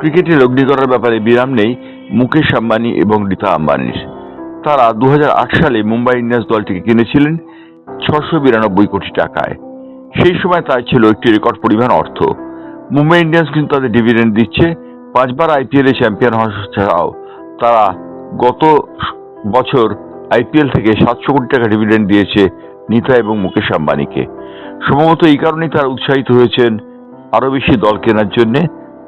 ক্রিকেটে লগ্নি করার ব্যাপারে বিরাম নেই, মুকেশ আম্বানি এবং রীতা আম্বানির। তারা দু হাজার আট সালে মুম্বাই ইন্ডিয়ান্স দলটিকে কিনেছিলেন ছশো বিরানব্বই কোটি টাকায়। সেই সময় তাই ছিল একটি রেকর্ড পরিমাণ অর্থ। মুম্বাই ইন্ডিয়ান্স কিন্তু তাদের ডিভিডেন্ড দিচ্ছে। পাঁচবার আইপিএল চ্যাম্পিয়ন হওয়া ছাড়াও তারা গত বছর আইপিএল থেকে সাতশো কোটি টাকা ডিভিডেন্ড দিয়েছে নিতা এবং মুকেশ আম্বানিকে। সম্ভবত এই কারণেই তারা উৎসাহিত হয়েছেন আরও বেশি দল কেনার জন্য।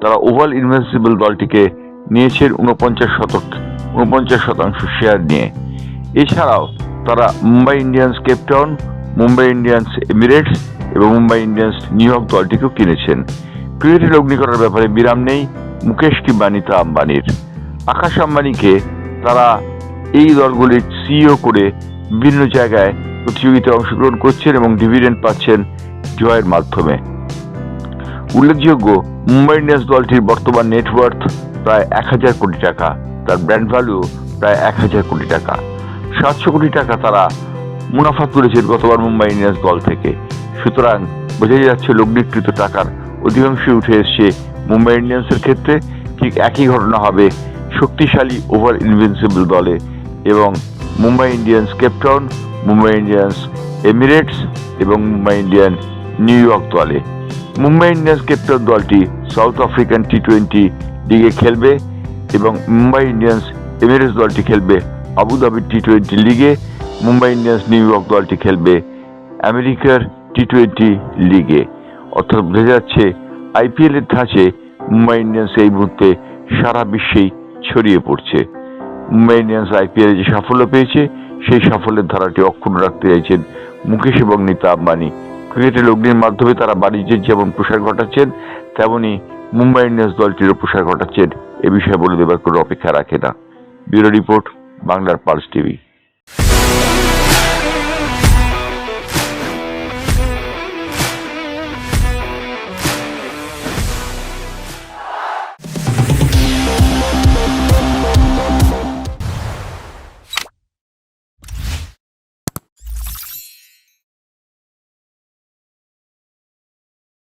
তারা ওভাল ইনভেন্সিবল দলটিকে নিয়েছেন উনপঞ্চাশ শতক উনপঞ্চাশ শতাংশ শেয়ার নিয়ে। এছাড়াও তারা Mumbai Indians Cape Town Mumbai Indians Emirates এবং মুম্বাই ইন্ডিয়ান্স নিউ ইয়র্ক দলটিকেও কিনেছেন। ক্রিকেটে লগ্নি করার ব্যাপারে বিরাম নেই, মুকেশ কিংবা নিতা আম্বানির। আকাশ আম্বানিকে তারা এই দলগুলির সিইও করে বিভিন্ন জায়গায় প্রতিযোগিতায় অংশগ্রহণ করছেন এবং ডিভিডেন্ড পাচ্ছেন জয়ের মাধ্যমে। উল্লেখযোগ্য, মুম্বাই ইন্ডিয়ান্স দলটির বর্তমান নেটওয়ার্থ প্রায় এক হাজার কোটি টাকা। তার ব্র্যান্ড ভ্যালু প্রায় এক হাজার কোটি টাকা। সাতশো কোটি টাকা তারা মুনাফা তুলেছেন গতবার মুম্বাই ইন্ডিয়ান্স দল থেকে। সুতরাং বোঝাই যাচ্ছে লগ্নিকৃত টাকার অধিকাংশই উঠে এসছে মুম্বাই ইন্ডিয়ান্সের ক্ষেত্রে। ঠিক একই ঘটনা হবে শক্তিশালী ওভার ইনভিনসিবল দলে এবং Mumbai Indians Cape Town Mumbai Indians Emirates এবং মুম্বাই ইন্ডিয়ান নিউ ইয়র্ক দলে। মুম্বাই ইন্ডিয়ান্স ক্যাপ্টেন দলটি সাউথ আফ্রিকান টি টোয়েন্টি লিগে খেলবে এবং মুম্বাই ইন্ডিয়ান্স এমিরেটস দলটি খেলবে আবুধাবি টি টোয়েন্টি লিগে, মুম্বাই ইন্ডিয়ান্স নিউ ইয়র্ক দলটি খেলবে আমেরিকার টি টোয়েন্টি লিগে। অর্থাৎ বোঝা যাচ্ছে আইপিএল এর ধাঁচে মুম্বাই ইন্ডিয়ান্স এই মুহূর্তে সারা বিশ্বেই ছড়িয়ে পড়ছে। মুম্বাই ইন্ডিয়ান্স আইপিএল যে সাফল্য পেয়েছে, সেই সাফল্যের ধারাটি অক্ষুণ্ণ রাখতে চাইছেন মুকেশ এবং নীতা আম্বানি। ক্রিকেটের অগ্নির মাধ্যমে তারা বাণিজ্যের যেমন প্রসার ঘটাচ্ছেন, তেমনি মুম্বাই ইন্ডিয়ান্স দলটিরও প্রসার ঘটাচ্ছেন। এ বিষয়ে বলে দেবার কোনো অপেক্ষা রাখে না। ব্যুরো রিপোর্ট, বাংলার পালস টিভি।